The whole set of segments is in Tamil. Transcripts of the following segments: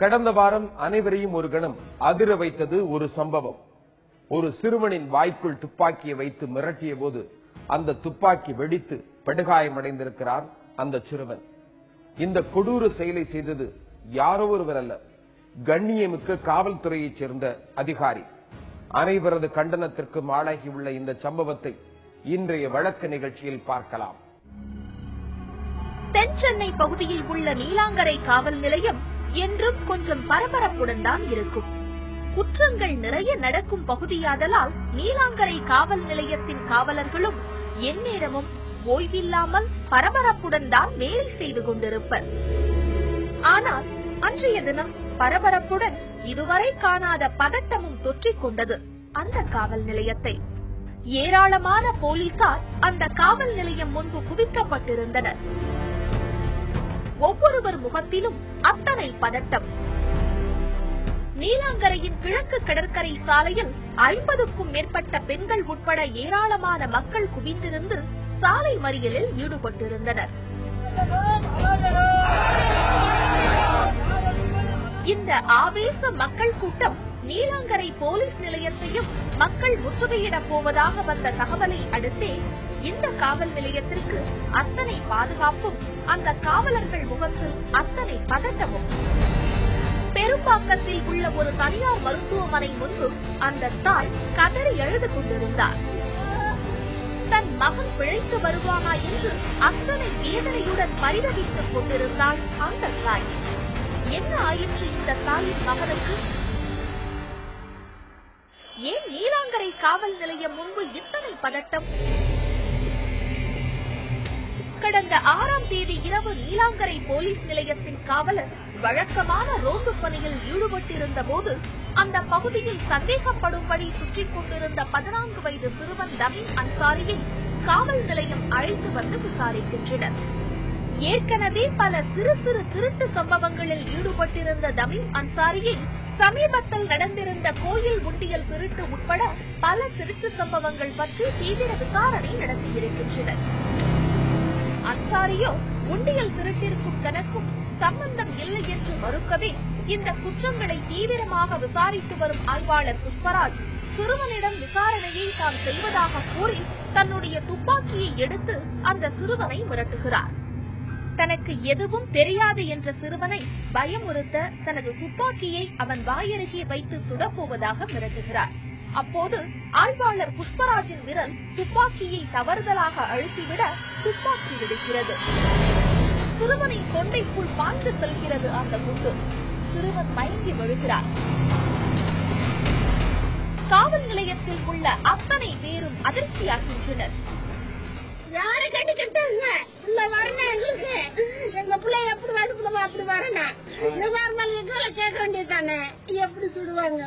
கடந்த வாரம் அனைவரையும் ஒரு கணம் அதிர வைத்தது ஒரு சம்பவம். ஒரு சிறுவனின் வாய்க்குள் துப்பாக்கியை வைத்து மிரட்டிய போது அந்த துப்பாக்கி வெடித்து படுகாயமடைந்திருக்கிறார் அந்த சிறுவன். இந்த கொடூர செயலை செய்தது யாரோ ஒருவர் அல்ல கண்ணியமிக்க காவல்துறையைச் சேர்ந்த அதிகாரி. அனைவரது கண்டனத்திற்கும் ஆளாகியுள்ள இந்த சம்பவத்தை இன்றைய வழக்கு நிகழ்ச்சியில் பார்க்கலாம். தென் சென்னை பகுதியில் உள்ள நீலாங்கரை காவல் நிலையம் என்றும் கொஞ்சம் பரபரப்புடன் தான் இருக்கும். குற்றங்கள் நிறைய நடக்கும் பகுதியாதலால் நீலாங்கரை காவல் நிலையத்தின் காவலர்களும் எந்நேரமும் ஓய்வில்லாமல் பரபரப்புடன் தான் வேலை செய்து கொண்டிருப்பர். ஆனால் அன்றைய தினம் பரபரப்புடன் இதுவரை காணாத பதட்டமும் தொற்றிக் கொண்டது அந்த காவல் நிலையத்தை. ஏராளமான போலீசார் அந்த காவல் நிலையம் முன்பு குவிக்கப்பட்டிருந்தனர். ஒவ்வொருவர் முகத்திலும் அத்தனை பதட்டம். நீலாங்கரையின் கிழக்கு கடற்கரை சாலையில் ஐம்பதுக்கும் மேற்பட்ட பெண்கள் உட்பட ஏராளமான மக்கள் குவிந்திருந்து சாலை மறியலில் ஈடுபட்டிருந்தனர். இந்த ஆவேச மக்கள் கூட்டம் நீலாங்கரை போலீஸ் நிலையத்தையும் மக்கள் முற்றுகையிடப் போவதாக வந்த தகவலை அடுத்தே இந்த காவல் நிலையத்திற்கு அத்தனை பாதுகாப்பும் அந்த காவலர்கள் முகத்தில் அத்தனை பதட்டமும். பெரும்பாக்கத்தில் உள்ள ஒரு தனியார் மருத்துவமனை முன்பு அந்த தாய் கதறி எழுது கொண்டிருந்தார். தன் மகன் பிழைத்து வருவானா என்று அத்தனை வேதனையுடன் பரிதவித்துக் கொண்டிருந்தாள் அந்த தாய். என்ன ஆயிற்று இந்த தாயின் மகனுக்கு? ஏன் நீலாங்கரை காவல் நிலையம் முன்பு இத்தனை பதட்டம்? கடந்த ஆறாம் தேதி இரவு நீலாங்கரை போலீஸ் நிலையத்தின் காவலர் வழக்கமான ரோந்து பணியில் ஈடுபட்டிருந்த போது அந்த பகுதியில் சந்தேகப்படும்படி சுற்றிக் கொண்டிருந்த பதினான்கு வயது சிறுவன் தமின் அன்சாரியை காவல் நிலையம் அழைத்து வந்து விசாரிக்கின்றனர். ஏற்கனவே பல சிறு சிறு திருட்டு சம்பவங்களில் ஈடுபட்டிருந்த தமிம் அன்சாரியை சமீபத்தில் நடந்திருந்த கோயில் உண்டியல் திருட்டு உட்பட பல திருட்டு சம்பவங்கள் பற்றி தீவிர விசாரணை நடத்தியிருக்கின்றனர். அன்சாரியோ உண்டியல் திருட்டிற்கும் தனக்கும் சம்பந்தம் இல்லை என்று மறுக்கவே இந்த குற்றங்களை தீவிரமாக விசாரித்து வரும் ஆய்வாளர் புஷ்பராஜ் சிறுவனிடம் விசாரணையை தாம் செய்வதாக கூறி தன்னுடைய துப்பாக்கியை எடுத்து அந்த சிறுவனை மிரட்டுகிறார். தனக்கு எதுவும் தெரியாது என்ற சிறுவனை பயமுறுத்த தனது துப்பாக்கியை அவன் வாயருகே வைத்து சுடப்போவதாக மிரட்டுகிறார். அப்போது ஆய்வாளர் புஷ்பராஜின் விரல் துப்பாக்கியை தவறுதலாக அழுத்திவிட துப்பாக்கி விடுகிறது. சிறுவனின் தொண்டைக்குள் பாய்ந்து செல்கிறது அந்த குண்டு. சிறுவன் மயங்கி விழுகிறார் காவல் நிலையத்தில் உள்ள அத்தனை பேரும் அதிர்ச்சியாகின்றனர். யாரை கட்டிக்கிட்டாங்க உள்ள வரணும் எங்களுக்கு. எங்க பிள்ளை எப்படி வடுப்புலமா அப்படி வரணும்? நிவாரணம் எங்களை கேட்க வேண்டியதுதானே? எப்படி சுடுவாங்க?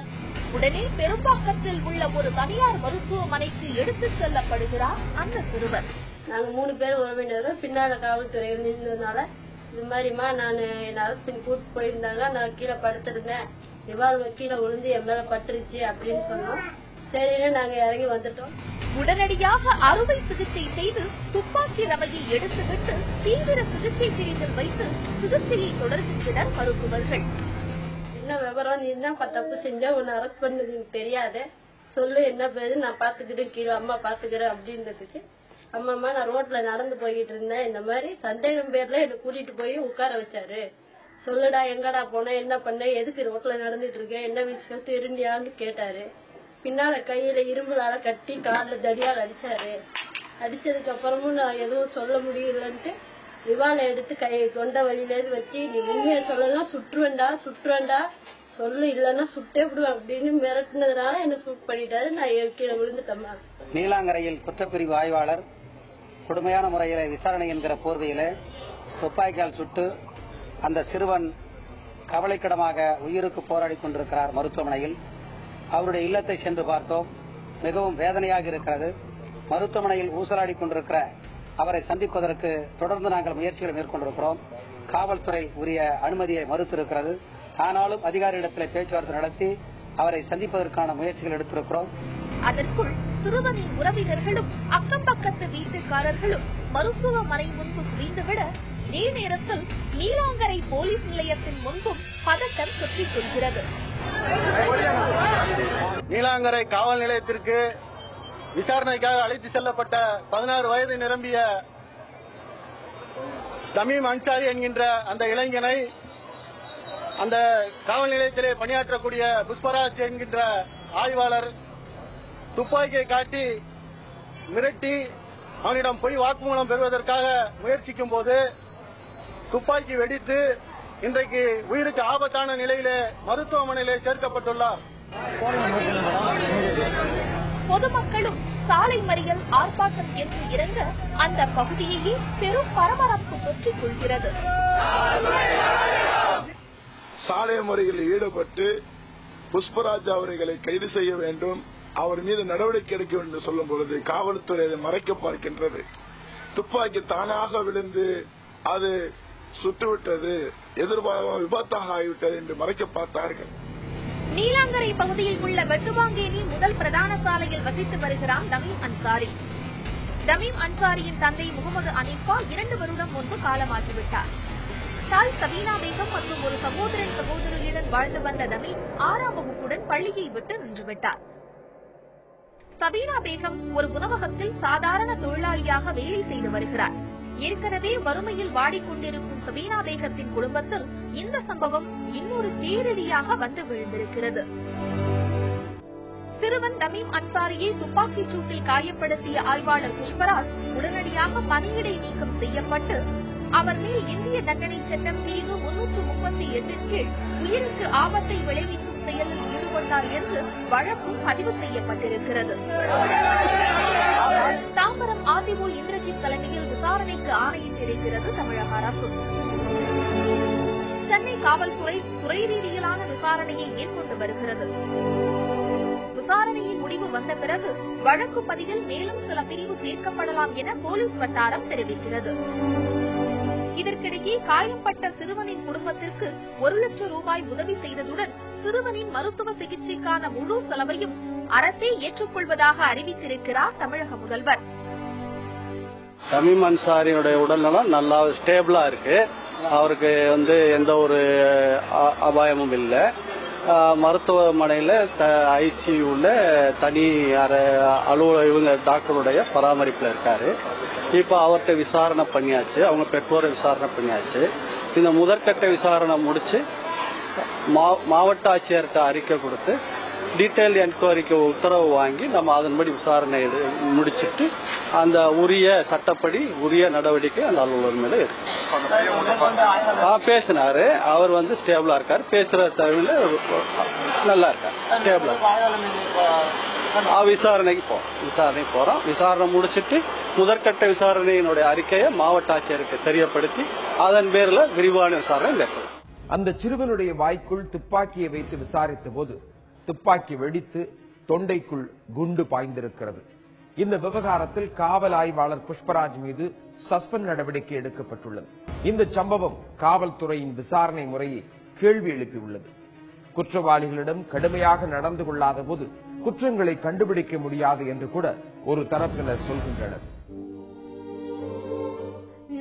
உடனே பெரும்பாக்கத்தில் உள்ள ஒரு தனியார் மருத்துவமனைக்கு எடுத்துச் செல்லப்படுகிறார் அந்த சிறுவர். நாங்க மூணு பேர் உறவினர்கள் பின்னால காவல்துறை நின்றதுனால இது மாதிரிமா நான் என் அரசின் கூட்டு போயிருந்தாங்க நான் கீழே படுத்திருந்தேன். நிவாரணம் கீழே விழுந்து என் மேல பட்டுருச்சு அப்படின்னு சொன்னோம். சரின்னு நாங்க இறங்கி வந்துட்டோம். உடனடியாக அறுவை சிகிச்சை செய்து துப்பாக்கி ரவையை எடுத்துவிட்டு தீவிர சிகிச்சை பிரிவில் வைத்து சிகிச்சையை தொடர்கின்றனர் மருத்துவர்கள். என்ன விவரம் நீ தான் தப்பு செஞ்ச உன்னை அரெஸ்ட் பண்ணது எனக்கு தெரியாது. சொல்லு என்ன பேரு நான் பாத்துக்கிறேன் கீழே அம்மா பாத்துக்கிறேன் அப்படின்றதுக்கு. அம்மா நான் ரோட்ல நடந்து போய்கிட்டு இருந்தேன். இந்த மாதிரி சந்தேகம் பேர்ல என்ன கூட்டிட்டு போய் உட்கார வச்சாரு. சொல்லுடா எங்கடா போன என்ன பண்ண எதுக்கு ரோட்ல நடந்துட்டு இருக்க என்ன விஷயம் திருண்டியான்னு கேட்டாரு. பின்னால கையில இரும்புலால கட்டி கால்ல தடியால் அடிச்சாரு. அடிச்சதுக்கு அப்புறமும் நான் எதுவும் சொல்ல முடியலன்ட்டு ரிவாலை எடுத்து கை தொண்டை வழியிலேருந்து வச்சு நீ உண்மையை சொல்லலாம் சுற்றுவேண்டா சுற்றுவேண்டா சொல்லு இல்லன்னா சுட்டே விடுவேன் அப்படின்னு மிரட்டினதுனால என்ன சூட் பண்ணிட்டாரு. நான் கீழே விழுந்துட்டேம்மா நீலாங்கரையில் குற்றப்பிரிவு ஆய்வாளர் கொடுமையான முறையில விசாரணை என்கிற போர்வையில துப்பாக்கியால் சுட்டு அந்த சிறுவன் கவலைக்கிடமாக உயிருக்கு போராடி கொண்டிருக்கிறார் மருத்துவமனையில். அவருடைய இல்லத்தை சென்று பார்த்தோம். மிகவும் வேதனையாக இருக்கிறது. மருத்துவமனையில் ஊசலாடி கொண்டிருக்கிற அவரை சந்திப்பதற்கு தொடர்ந்து நாங்கள் முயற்சிகளை மேற்கொண்டிருக்கிறோம். காவல்துறை உரிய அனுமதியை மறுத்திருக்கிறது. ஆனாலும் அதிகாரியிடத்தில் பேச்சுவார்த்தை நடத்தி அவரை சந்திப்பதற்கான முயற்சிகள் எடுத்திருக்கிறோம். அதற்குள் சிறுவனின் உறவினர்களும் அக்கம் பக்கத்து வீட்டுக்காரர்களும் மருத்துவமனை முன்பு குவிந்துவிட இதே நேரத்தில் நீலாங்கரை போலீஸ் நிலையத்தின் முன்பும் பதட்டம் சுற்றிக் கொள்கிறது. நீலாங்கரை காவல் நிலையத்திற்கு விசாரணைக்காக அழைத்து செல்லப்பட்ட பதினாறு வயது நிரம்பிய தமீம் அன்சாரி என்கின்ற அந்த இளைஞனை அந்த காவல் நிலையத்திலே பணியாற்றக்கூடிய புஷ்பராஜ் என்கின்ற ஆய்வாளர் துப்பாக்கியை காட்டி மிரட்டி அவனிடம் பொய் வாக்குமூலம் பெறுவதற்காக முயற்சிக்கும் போது துப்பாக்கி வெடித்து இன்றைக்கு உயிருக்கு ஆபத்தான நிலையிலே மருத்துவமனையிலே சேர்க்கப்பட்டுள்ளார். பொதுமக்களும் சாலை மறியல் ஆர்ப்பாட்டம் என்று இறங்க அந்த பகுதியையே பெரும் பரபரப்பு தொற்றிக் கொள்கிறது. சாலை முறையில் ஈடுபட்டு புஷ்பராஜ் அவர்களை கைது செய்ய வேண்டும் அவர் மீது நடவடிக்கை எடுக்க வேண்டும் என்று சொல்லும் பொழுது காவல்துறை அதை மறைக்க பார்க்கின்றது. துப்பாக்கி தானாக விழுந்து அது சுட்டுவிட்டது எதிர்பார்க்க விபத்தாக ஆகிவிட்டது என்று மறைக்க பார்த்தார்கள். கடற்கரை பகுதியில் உள்ள வெட்டுவாங்கேணி முதல் பிரதான சாலையில் வசித்து வருகிறார் தமீம் அன்சாரி. தமீம் அன்சாரியின் தந்தை முகமது அனீஃபா இரண்டு வருடம் முன்பு காலமாகிவிட்டார். தாய் சபீனா பேகம் மற்றும் ஒரு சகோதரன் சகோதரியுடன் வாழ்ந்து வந்த தமீம் ஆறாம் வகுப்புடன் பள்ளியை விட்டு நின்றுவிட்டார் சபீனா பேகம் ஒரு உணவகத்தில் சாதாரண தொழிலாளியாக வேலை செய்து வருகிறார். ஏற்கனவே வறுமையில் வாடிக்கொண்டிருக்கும் சபீனா பேகத்தின் குடும்பத்தில் இந்த சம்பவம் இன்னொரு பேரிடியாக வந்து விழுந்திருக்கிறது. சிறுவன் தமீம் அன்சாரியை துப்பாக்கிச் சூட்டில் காயப்படுத்திய ஆய்வாளர் புஷ்பராஜ் உடனடியாக பணியிடை நீக்கம் செய்யப்பட்டு அவர் மேல் இந்திய தண்டனை சட்டம் பிரிவு முன்னூற்று முப்பத்தி எட்டின் கீழ் உயிருக்கு ஆபத்தை விளைவிக்கும் செயலில் ஈடுபட்டார் என்று வழக்கும் பதிவு செய்யப்பட்டிருக்கிறது. தாம்பரம் ஆர்டிஓ இந்திரஜித் தலைமையில் விசாரணைக்கு ஆணையிட்டிருக்கிறது தமிழக அரசு. சென்னை காவல்துறை துறை ரீதியிலான விசாரணையை மேற்கொண்டு வருகிறது. விசாரணையின் முடிவு வந்த பிறகு வழக்கு பதிவில் மேலும் சில பிரிவு சேர்க்கப்படலாம் என போலீஸ் வட்டாரம் தெரிவிக்கிறது. இதற்கிடையே காயம்பட்ட சிறுவனின் குடும்பத்திற்கு ஒரு லட்சம் ரூபாய் உதவி செய்ததுடன் சிறுவனின் மருத்துவ சிகிச்சைக்கான முழு செலவையும் அரசே ஏற்றுக்கொள்வதாக அறிவித்திருக்கிறார் தமிழக முதல்வர். தமீம் அன்சாரியுடைய உடல்நலம் நல்லா ஸ்டேபிளா இருக்கு. அவருக்கு வந்து எந்த ஒரு அபாயமும் இல்லை. மருத்துவமனையில் ஐசியூல தனி அறை அலுவலக இவங்க டாக்டருடைய பராமரிப்பில் இருக்காரு. இப்போ அவர்கிட்ட விசாரணை பண்ணியாச்சு. அவங்க பெற்றோரை விசாரணை பண்ணியாச்சு. இந்த முதற்கட்ட விசாரணை முடிச்சு மா- மாவட்ட ஆட்சியர்கிட்ட அறிக்கை கொடுத்து டீடைல் என்கொயரிக்கு உத்தரவு வாங்கி நம்ம அதன்படி விசாரணை முடிச்சிட்டு அந்த உரிய சட்டப்படி உரிய நடவடிக்கை அந்த அலுவலர் மேல எடுக்கும். பேசினாரு. அவர் வந்து ஸ்டேபிளா இருக்காரு. பேசுற தவிர நல்லா இருக்காரு. ஸ்டேபிளா விசாரணைக்கு போறோம் விசாரணைக்கு போறோம். விசாரணை முடிச்சிட்டு முதற்கட்ட விசாரணையினுடைய அறிக்கையை மாவட்ட ஆட்சியருக்கு தெரியப்படுத்தி அதன் பேர்ல விரிவான விசாரணை மேற்கொள்ளும். அந்த சிறுவனுடைய வாய்க்குள் துப்பாக்கியை வைத்து விசாரித்த போது துப்பாக்கி வெடித்து தொண்டைக்குள் குண்டு பாய்ந்திருக்கிறது. இந்த விவகாரத்தில் காவல் ஆய்வாளர் புஷ்பராஜ் மீது சஸ்பெண்ட் நடவடிக்கை எடுக்கப்பட்டுள்ளது. இந்த சம்பவம் காவல்துறையின் விசாரணை முறையை கேள்வி எழுப்பியுள்ளது. குற்றவாளிகளிடம் கடுமையாக நடந்து கொள்ளாத போது குற்றங்களை கண்டுபிடிக்க முடியாது என்று கூட ஒரு தரப்பினர் சொல்கின்றனர்.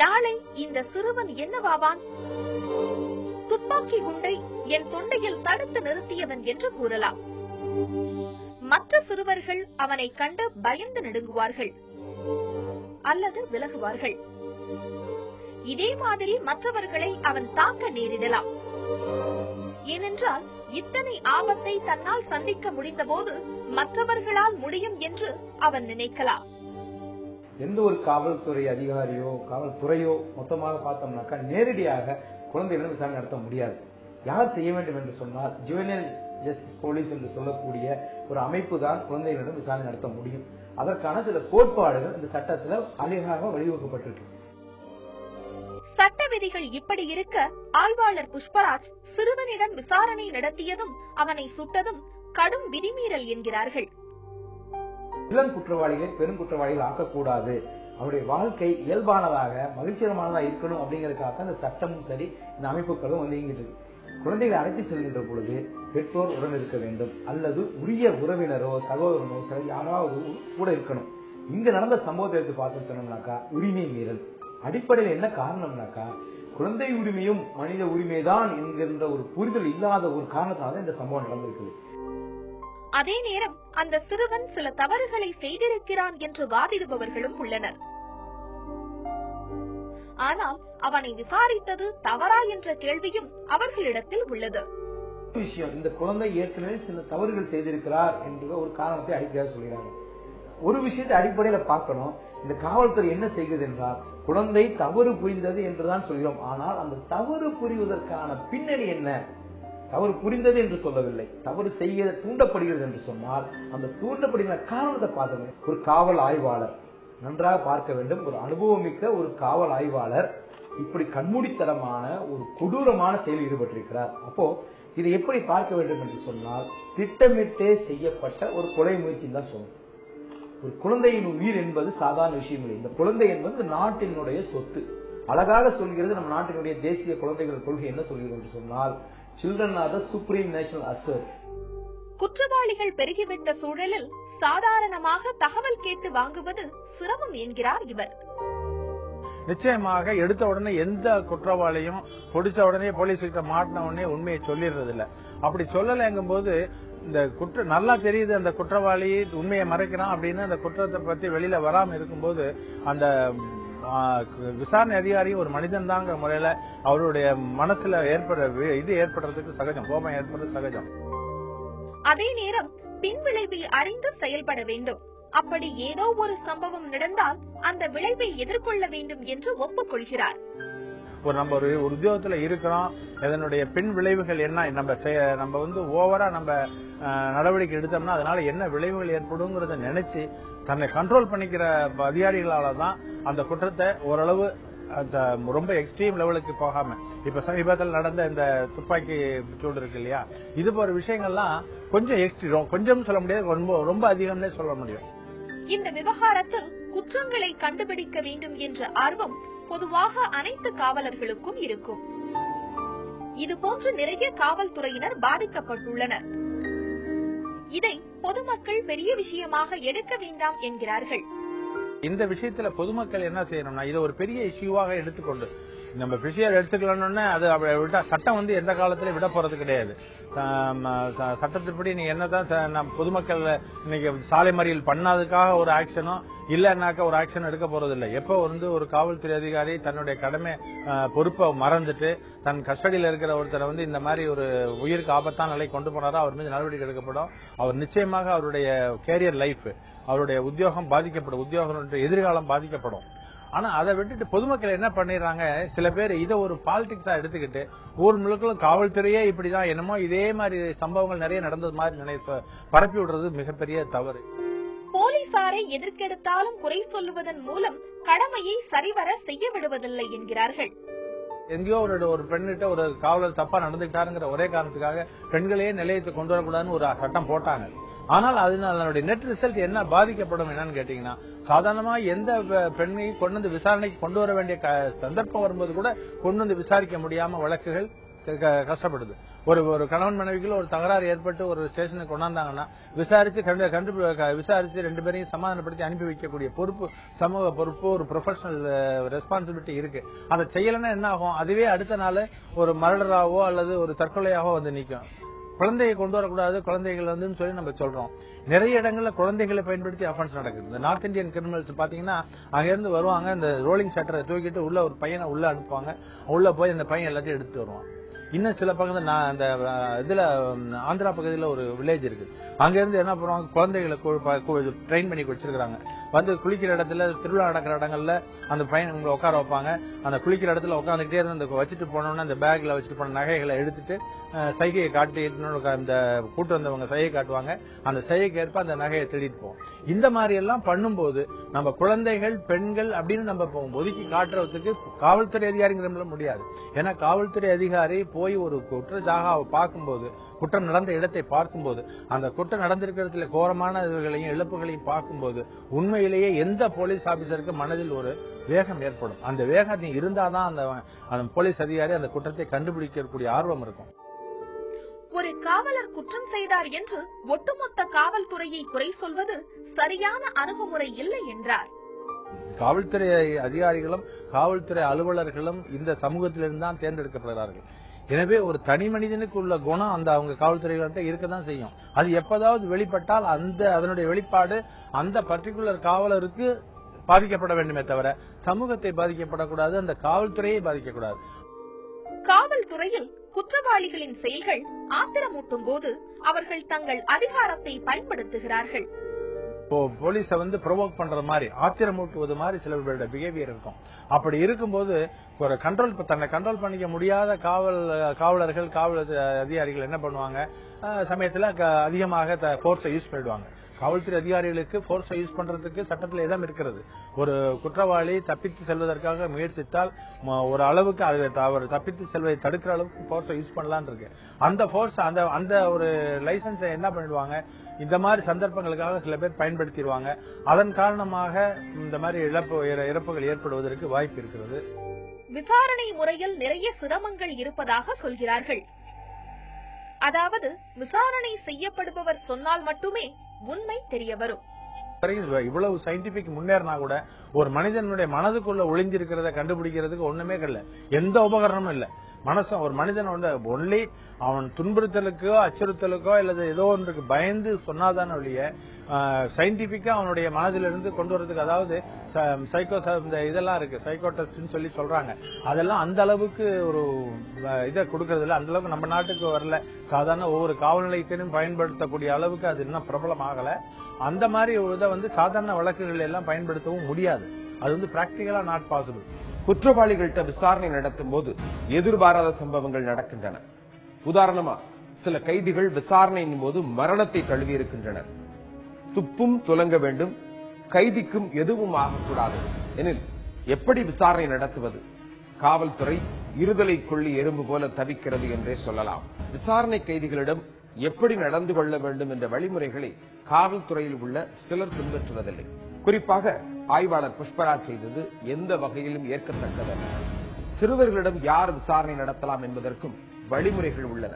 நாளை இந்த சிறுவன் என்னவாவான் துப்பாக்கி குண்டை என் தொண்டையில் தடுத்து நிறுத்தியவன் என்று கூறலாம். மற்ற சிறுவர்கள் அவனை கண்டு பயந்து நடுங்குவார்கள் அல்லது விலகுவார்கள். இதே மாதிரி மற்றவர்களை அவன் தாக்க நேரிடலாம். ஏனென்றால் இத்தனை ஆபத்தை தன்னால் சந்திக்க முடிந்தபோது மற்றவர்களால் முடியும் என்று அவன் நினைக்கலாம். எந்த ஒரு காவல்துறை அதிகாரியோ காவல்துறையோ மொத்தமாக பார்த்தோம்னாக்கா நேரடியாக குழந்தைகளிடம் விசாரணை நடத்த முடியாது. யார் செய்ய வேண்டும் என்று சொன்னால் ஜுவனல் ஜஸ்டிஸ் போலீஸ் என்று சொல்லக்கூடிய ஒரு அமைப்பு தான் குழந்தைகளிடம் விசாரணை நடத்த முடியும். அதற்கான சில கோட்பாடுகள் இந்த சட்டத்துல அழகாக வழிவகுக்கப்பட்டிருக்கு. சட்ட விதிகள் இப்படி இருக்க ஆய்வாளர் புஷ்பராஜ் சிறுவனிடம் விசாரணை நடத்தியதும் அவனை சுட்டதும் கடும் விதிமீறல் என்கிறார்கள். இளம் குற்றவாளிகளை பெரும் குற்றவாளிகள் ஆக்கக்கூடாது. அவருடைய வாழ்க்கை இயல்பானதாக மகிழ்ச்சிகரமானதாக இருக்கணும் அப்படிங்கறதுக்காக இந்த சட்டமும் சரி இந்த அமைப்புகளும் வந்து இயங்கிட்டு இருக்கு. குழந்தைகளை அழைத்து செல்கின்ற பொழுது பெற்றோர் உடன் இருக்க வேண்டும். அல்லது உரிய உறவினரோ சகோதரனோ சரி யாராவது கூட இருக்கணும். இங்க நடந்த சம்பவத்தை எடுத்து பார்த்து சொன்னோம்னாக்கா உரிமை மீறல். அடிப்படையில் என்ன காரணம்னாக்கா குழந்தை உரிமையும் மனித உரிமைதான் என்கின்ற ஒரு புரிதல் இல்லாத ஒரு காரணத்தினால இந்த சம்பவம் நடந்திருக்குது. அதே நேரம் அந்த சிறுவன் சில தவறுகளை செய்திருக்கிறான் என்று வாதிடுபவர்களும் உள்ளனர். ஆனால் அவனை விசாரித்தது தவறா என்ற கேள்வியும் அவர்களிடத்தில் உள்ளது. விஷயம் இந்த குழந்தை ஏற்கனவே சில தவறுகள் செய்திருக்கிறார் என்ற ஒரு காரணத்தை அடிப்படையாக சொல்கிறாங்க ஒரு விஷயத்தை அடிப்படையில பார்க்கணும். இந்த காவல்துறை என்ன செய்கிறது என்றால் குழந்தை தவறு புரிந்தது என்றுதான் சொல்கிறோம். ஆனால் அந்த தவறு புரிவதற்கான பின்னணி என்ன? தவறு புரிந்தது என்று சொல்லவில்லை. தவறு செய்ய தூண்டப்படுகிறது என்று சொன்னால் அந்த தூண்டப்படுகிற காரணத்தை பார்த்துங்க ஒரு காவல் ஆய்வாளர் நன்றாக பார்க்க வேண்டும். ஒரு அனுபவமிக்க ஒரு காவல் ஆய்வாளர் இப்படி கண்மூடித்தனமான ஒரு கொடூரமான செயலில் ஈடுபட்டிருக்கிறார். அப்போ இதை எப்படி பார்க்க வேண்டும் என்று சொன்னால் திட்டமிட்டே செய்யப்பட்ட ஒரு கொலை முயற்சி தான் சொல்லணும். ஒரு குழந்தையின் உயிர் என்பது சாதாரண விஷயம் இல்லை. இந்த குழந்தை என்பது நாட்டினுடைய சொத்து. அழகாக சொல்கிறது நம்ம நாட்டினுடைய தேசிய குழந்தைகள் கொள்கை என்ன சொல்கிறது என்று சொன்னால் children are the supreme national asset குற்றவாளிகள் பெருகிவிட்ட சூழலில் சாதாரணமாக தகவல் கேட்டு வாங்குவது சிரமம் என்கிறார் இவர். நிச்சயமாக எடுத்த உடனே எந்த குற்றவாளியும் பிடிச்ச உடனே போலீஸ் கிட்ட மாட்டின உடனே உண்மையை சொல்லிடுறது இல்ல அப்படி சொல்லலைங்கும் போது இந்த குற்ற நல்லா தெரியுது அந்த குற்றவாளி உண்மையை மறைக்கிறான் அப்படின்னு அந்த குற்றத்தை பத்தி வெளியில வராம இருக்கும்போது அந்த விசாரணை அதிகாரி ஒரு மனிதன் தாங்கிற முறையில அவருடைய மனசுல ஏற்படுற வி- இது ஏற்படுறதுக்கு சகஜம் கோபம் ஏற்படுறது சகஜம். அதே நேரம் பின்விளைவை அறிந்து செயல்பட வேண்டும். அப்படி ஏதோ ஒரு சம்பவம் நடந்தால் அந்த விளைவை எதிர்கொள்ள வேண்டும் என்று ஒப்புக்கொள்கிறார். ஒரு நம்ம ஒரு உத்தியோகத்துல இருக்கிறோம் இதனுடைய பின் விளைவுகள் என்ன நம்ம நம்ம வந்து ஓவரா நம்ம நடவடிக்கை எடுத்தோம்னா அதனால என்ன விளைவுகள் ஏற்படுங்கிறத நினைச்சு தன்னை கண்ட்ரோல் பண்ணிக்கிற அதிகாரிகளால தான் அந்த குற்றத்தை ஓரளவு அந்த ரொம்ப எக்ஸ்ட்ரீம் லெவலுக்கு போகாம இப்ப சமீபத்தில் நடந்த இந்த துப்பாக்கி சூடு இருக்கு இல்லையா? இது போற விஷயங்கள்லாம் கொஞ்சம் எக்ஸ்ட்ரீம் கொஞ்சம் சொல்ல முடியாது ரொம்ப ரொம்ப அதிகம்னே சொல்ல முடியும். இந்த விவகாரத்தில் குற்றங்களை கண்டுபிடிக்க வேண்டும் என்ற ஆர்வம் பொதுவாக அனைத்து காவலர்களுக்கும் இருக்கும். இதுபோன்று நிறைய காவல்துறையினர் பாதிக்கப்பட்டுள்ளனர். இதை பொதுமக்கள் பெரிய விஷயமாக எடுக்க வேண்டாம் என்கிறார்கள். இந்த விஷயத்துல பொதுமக்கள் என்ன செய்யணும்னா இதை ஒரு பெரிய இஷ்யூவாக எடுத்துக்கொண்டு நம்ம விஷயம் எடுத்துக்கலாம்னு அது அப்படி விட்டா சட்டம் வந்து எந்த காலத்திலயும் விட போறது கிடையாது. சட்டத்தின்படி நீ என்னதான் நம்ம பொதுமக்கள் இன்னைக்கு சாலை மறியல் பண்ணாததுக்காக ஒரு ஆக்ஷனோ இல்லைன்னாக்க ஒரு ஆக்ஷன் எடுக்க போறது இல்லை எப்போ வந்து ஒரு காவல்துறை அதிகாரி தன்னுடைய கடமை பொறுப்பை மறந்துட்டு தன் கஸ்டடியில இருக்கிற ஒருத்தரை வந்து இந்த மாதிரி ஒரு உயிருக்கு ஆபத்தான நிலை கொண்டு போனாரோ அவர் மீது நடவடிக்கை எடுக்கப்படும். அவர் நிச்சயமாக அவருடைய கேரியர் லைஃப் அவருடைய உத்தியோகம் பாதிக்கப்படும். உத்தியோகம் எதிர்காலம் பாதிக்கப்படும். ஆனா அதை விட்டுட்டு பொதுமக்கள் என்ன பண்ணிடுறாங்க? சில பேர் இதை ஒரு பாலிடிக்ஸா எடுத்துக்கிட்டு ஊர் முழுக்க காவல்துறையே இப்படிதான் என்னமோ இதே மாதிரி சம்பவங்கள் நிறைய நடந்தது மாதிரி நினைப்பு பரப்பி விடுறது மிகப்பெரிய தவறு. போலீசாரை எதற்கெடுத்தாலும் குறை சொல்லுவதன் மூலம் கடமையை சரிவர செய்ய விடுவதில்லை என்கிறார்கள். எங்கேயோ ஒரு ஒரு பெண்ணிட்ட ஒரு காவலர் தப்பா நடந்துக்கிட்டாருங்கிற ஒரே காரணத்துக்காக பெண்களையே நிலையத்தை கொண்டு வரக்கூடாதுன்னு ஒரு சட்டம் போட்டாங்க. ஆனால் அதனால அதனுடைய நெட் ரிசல்ட் என்ன பாதிக்கப்படும் என்னன்னு கேட்டீங்கன்னா சாதாரணமா எந்த பெ- பெண்ணையும் கொண்டு வந்து விசாரணைக்கு கொண்டு வர வேண்டிய க- சந்தர்ப்பம் வரும்போது கூட கொண்டு வந்து விசாரிக்க முடியாம வழக்குகள் கஷ்டப்படுது ஒரு ஒரு கணவன் மனைவிக்குள்ள ஒரு தகராறு ஏற்பட்டு ஒரு ஸ்டேஷனுக்கு கொண்டாந்தாங்கன்னா விசாரிச்சு கண்டு கண்டு விசாரிச்சு ரெண்டு பேரையும் சமாதானப்படுத்தி அனுப்பி வைக்கக்கூடிய பொறுப்பு சமூக பொறுப்பு ஒரு ப்ரொஃபஷனல் ரெஸ்பான்சிபிலிட்டி இருக்கு. அதை செய்யலன்னா என்ன ஆகும்? அதுவே அடுத்த நாள் ஒரு மரடராவோ அல்லது ஒரு தற்கொலையாவோ வந்து நிக்கும். குழந்தையை கொண்டு வரக்கூடாது குழந்தைகள் வந்து சொல்லி நம்ம சொல்றோம். நிறைய இடங்கள்ல குழந்தைகளை பயன்படுத்தி அஃபென்ஸ் நடக்குது. இந்த நார்த் இந்தியன் கிரிமினல்ஸ் பாத்தீங்கன்னா அங்க இருந்து வருவாங்க இந்த ரோலிங் ஷட்டரை தூக்கிட்டு உள்ள ஒரு பையனை உள்ள அனுப்புவாங்க. உள்ள போய் அந்த பையன் எல்லாத்தையும் எடுத்து வருவான். இன்னும் சில பக்கம் நான் அந்த இதுல ஆந்திரா பகுதியில ஒரு வில்லேஜ் இருக்கு. அங்க இருந்து என்ன பண்ணுவாங்க குழந்தைகளை ட்ரெயின் பண்ணி வச்சிருக்காங்க வந்து குளிக்கிற இடத்துல திருவிழா நடக்கிற இடங்கள்ல அந்த பையன் உங்களை உட்கார வைப்பாங்க. அந்த குளிக்கிற இடத்துல உட்காந்துக்கிட்டே இருந்து அந்த வச்சுட்டு போனோம்னா அந்த பேக்ல வச்சுட்டு போன நகைகளை எடுத்துட்டு சைகையை காட்டி அந்த கூட்டு வந்தவங்க சைகை காட்டுவாங்க. அந்த சைகைக்கு ஏற்ப அந்த நகையை தேடிட்டு போவோம். இந்த மாதிரி எல்லாம் பண்ணும்போது நம்ம குழந்தைகள் பெண்கள் அப்படின்னு நம்ம ஒதுக்கி காட்டுறதுக்கு காவல்துறை அதிகாரிங்கிற முடியாது. ஏன்னா காவல்துறை அதிகாரி போய் ஒரு குற்ற ஜாகாவை பார்க்கும்போது குற்றம் நடந்த இடத்தை பார்க்கும்போது அந்த குற்றம் நடந்திருக்கிறதுல கோரமான இதுகளையும் இழப்புகளையும் பார்க்கும்போது உண்மையிலேயே எந்த போலீஸ் ஆபீசருக்கு மனதில் ஒரு வேகம் ஏற்படும்? அந்த வேகம் இருந்தாதான் அந்த அந்த போலீஸ் அதிகாரி அந்த குற்றத்தை கண்டுபிடிக்கக்கூடிய ஆர்வம் இருக்கும். ஒரு காவலர் குற்றம் செய்தார் என்று ஒட்டுமொத்த காவல்துறையை குறை சொல்வது சரியான அணுகுமுறை இல்லை என்றார். காவல்துறை அதிகாரிகளும் காவல்துறை அலுவலர்களும் இந்த சமூகத்திலிருந்து தான் தேர்ந்தெடுக்கப்படுகிறார்கள். எனவே ஒரு தனி மனிதனுக்கு உள்ள குணம் அந்த அவங்க காவல்துறைகள்கிட்ட இருக்கதான் செய்யும். அது எப்பதாவது வெளிப்பட்டால் அந்த அதனுடைய வெளிப்பாடு அந்த பர்டிகுலர் காவலருக்கு பாதிக்கப்பட வேண்டுமே தவிர சமூகத்தை பாதிக்கப்படக்கூடாது அந்த காவல்துறையை பாதிக்கக்கூடாது. காவல்துறையில் குற்றவாளிகளின் செயல்கள் ஆத்திரமூட்டும் போது அவர்கள் தங்கள் அதிகாரத்தை பயன்படுத்துகிறார்கள். இப்போ போலீஸ வந்து ப்ரொவோக் பண்ற மாதிரி ஆத்திரமூட்டுவது மாதிரி சில பிஹேவியர் இருக்கும். அப்படி இருக்கும்போது ஒரு கண்ட்ரோல் தன்னை கண்ட்ரோல் பண்ணிக்க முடியாத காவல் காவலர்கள் காவல் அதிகாரிகள் என்ன பண்ணுவாங்க? அஹ், சமயத்துல அதிகமாக போர்ஸை யூஸ் பண்ணிடுவாங்க. காவல்துறை அதிகாரிகளுக்கு போர்ஸை யூஸ் பண்றதுக்கு சட்டத்தில் இடம் இருக்கிறது. ஒரு குற்றவாளி தப்பித்து செல்வதற்காக முயற்சித்தால் ஒரு அளவுக்கு அவர் தப்பித்து செல்வதை தடுக்கிற அளவுக்கு போர்ஸை யூஸ் பண்ணலான் இருக்கு. அந்த போர்ஸ் அந்த அந்த ஒரு லைசன்ஸை என்ன பண்ணிடுவாங்க? இந்த மாதிரி சந்தர்ப்பங்களுக்காக சில பேர் பயன்படுத்திடுவாங்க. அதன் காரணமாக இந்த மாதிரி இழப்பு இறப்புகள் ஏற்படுவதற்கு வாய்ப்பு இருக்கிறது. விசாரணை முறையில் நிறைய சிரமங்கள் இருப்பதாக சொல்கிறார்கள். அதாவது விசாரணை செய்யப்படுபவர் சொன்னால் மட்டுமே உண்மை தெரிய வரும். இவ்வளவு சயின்டிபிக் முன்னேறினா கூட ஒரு மனிதனுடைய மனதுக்குள்ள ஒளிஞ்சிருக்கிறத கண்டுபிடிக்கிறதுக்கு ஒண்ணுமே கிடையாது எந்த உபகரணமும் இல்ல. மனசு ஒரு மனிதன் வந்து ஒன்லி அவன் துன்புறுத்தலுக்கோ அச்சுறுத்தலுக்கோ அல்லது ஏதோ ஒன்றுக்கு பயந்து சொன்னாதான ஒழிய சயின்டிபிக்கா அவனுடைய மனதிலிருந்து கொண்டு வரதுக்கு அதாவது சைக்கோ இந்த இதெல்லாம் இருக்கு சைக்கோ டெஸ்ட்னு சொல்லி சொல்றாங்க. அதெல்லாம் அந்த அளவுக்கு ஒரு இதை கொடுக்கறது இல்ல. அந்த அளவுக்கு நம்ம நாட்டுக்கு வரல. சாதாரண ஒவ்வொரு காவல் நிலையத்திலும் பயன்படுத்தக்கூடிய அளவுக்கு அது இன்னும் பிரபலம் ஆகல அந்த மாதிரி ஒரு இதை வந்து சாதாரண வழக்குகள் எல்லாம் பயன்படுத்தவும் முடியாது. அது வந்து பிராக்டிகலா நாட் பாசிபிள் குற்றவாளிகள்கிட்ட விசாரணை நடத்தும் போது எதிர்பாராத சம்பவங்கள் நடக்கின்றன. உதாரணமா சில கைதிகள் விசாரணையின் போது மரணத்தை தழுவி இருக்கின்றனர் துப்பும் துலங்க வேண்டும் கைதிக்கும் எதுவும் ஆகக்கூடாது எனில் எப்படி விசாரணை நடத்துவது? காவல்துறை இருதலை கொள்ளி எறும்பு போல தவிக்கிறது என்றே சொல்லலாம். விசாரணை கைதிகளிடம் எப்படி நடந்து கொள்ள வேண்டும் என்ற வழிமுறைகளை காவல்துறையில் உள்ள சிலர் பின்பற்றுவதில்லை. குறிப்பாக ஆய்வாளர் புஷ்பராஜ் செய்தது எந்த வகையிலும் ஏற்கத்தக்கதல்ல சிறுவர்களிடம் யார் விசாரணை நடத்தலாம் என்பதற்கும் வழிமுறைகள் உள்ளன.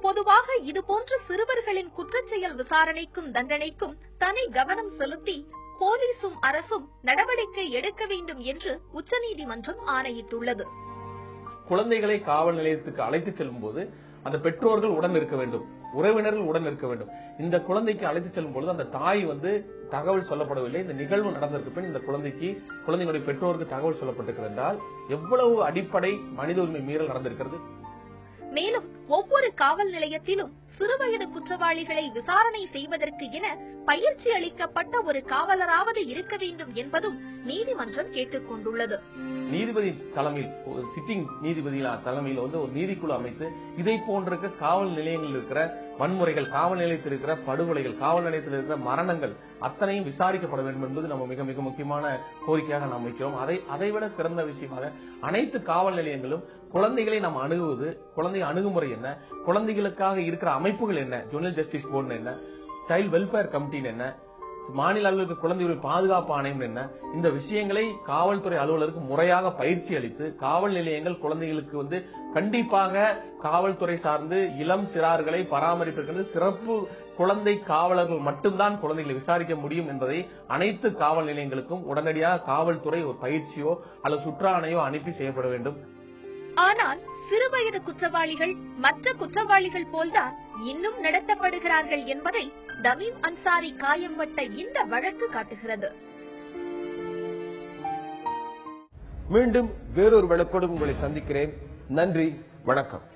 பொதுவாக இதுபோன்ற சிறுவர்களின் குற்றச்செயல் விசாரணைக்கும் தண்டனைக்கும் தனி கவனம் செலுத்தி போலீசும் அரசும் நடவடிக்கை எடுக்க வேண்டும் என்று உச்சநீதிமன்றம் ஆணையிட்டுள்ளது. குழந்தைகளை காவல் நிலையத்துக்கு அழைத்து செல்லும் போது அந்த பெற்றோர்கள் உடன் இருக்க வேண்டும். உறவினர்கள் உடன் இருக்க வேண்டும். இந்த குழந்தைக்கு அழைத்து செல்லும் பொழுது அந்த தாய் வந்து தகவல் சொல்லப்படவில்லை. இந்த நிகழ்வு நடந்திருக்கு பின் இந்த குழந்தைக்கு குழந்தைகளுடைய பெற்றோருக்கு தகவல் சொல்லப்பட்டிருக்கிறது என்றால் எவ்வளவு அடிப்படை மனித உரிமை மீறல் நடந்திருக்கிறது? மேலும் ஒவ்வொரு காவல் நிலையத்திலும் சிறுவயது குற்றவாளிகளை விசாரணை செய்வதற்கு என பயிற்சி அளிக்கப்பட்ட ஒரு காவலராவது இருக்க வேண்டும் என்பதும் நீதிமன்றம் கேட்டுக் கொண்டுள்ளது நீதிபதி தலைமையில் சிட்டிங் நீதிபதி தலைமையில் வந்து ஒரு நீதிக்குழு அமைத்து இதை போன்ற காவல் நிலையங்களில் இருக்கிற வன்முறைகள் காவல் நிலையத்தில் இருக்கிற படுகொலைகள் காவல் நிலையத்தில் இருக்கிற மரணங்கள் அத்தனையும் விசாரிக்கப்பட வேண்டும் என்பது நம்ம மிக மிக முக்கியமான கோரிக்கையாக நாம் வைக்கிறோம். அதை அதை விட சிறந்த விஷயமாக அனைத்து காவல் நிலையங்களும் குழந்தைகளை நாம் அணுகுவது குழந்தை அணுகுமுறை என்ன குழந்தைகளுக்காக இருக்கிற அமைப்புகள் என்ன ஜுவனல் ஜஸ்டிஸ் போர்டு என்ன சைல்ட் வெல்ஃபேர் கமிட்டின்னு என்ன மாநில அளவிற்கு குழந்தைகள் பாதுகாப்பு ஆணையம் என்ன? இந்த விஷயங்களை காவல்துறை அலுவலருக்கு முறையாக பயிற்சி அளித்து காவல் நிலையங்கள் குழந்தைகளுக்கு வந்து கண்டிப்பாக காவல்துறை சார்ந்து இளம் சிறார்களை பராமரிப்பதற்கு சிறப்பு குழந்தை காவலர்கள் மட்டும்தான் குழந்தைகளை விசாரிக்க முடியும் என்பதை அனைத்து காவல் நிலையங்களுக்கும் உடனடியாக காவல்துறை ஒரு பயிற்சியோ அல்லது சுற்றாணையோ அனுப்பி செய்யப்பட வேண்டும். ஆனால் சிறுவயது குற்றவாளிகள் மற்ற குற்றவாளிகள் போல்தான் இன்னும் நடத்தப்படுகிறார்கள் என்பதை தமீம் அன்சாரி காயம்பட்ட இந்த வழக்கு காட்டுகிறது. மீண்டும் வேறொரு வழக்கோடு உங்களை சந்திக்கிறேன். நன்றி வணக்கம்.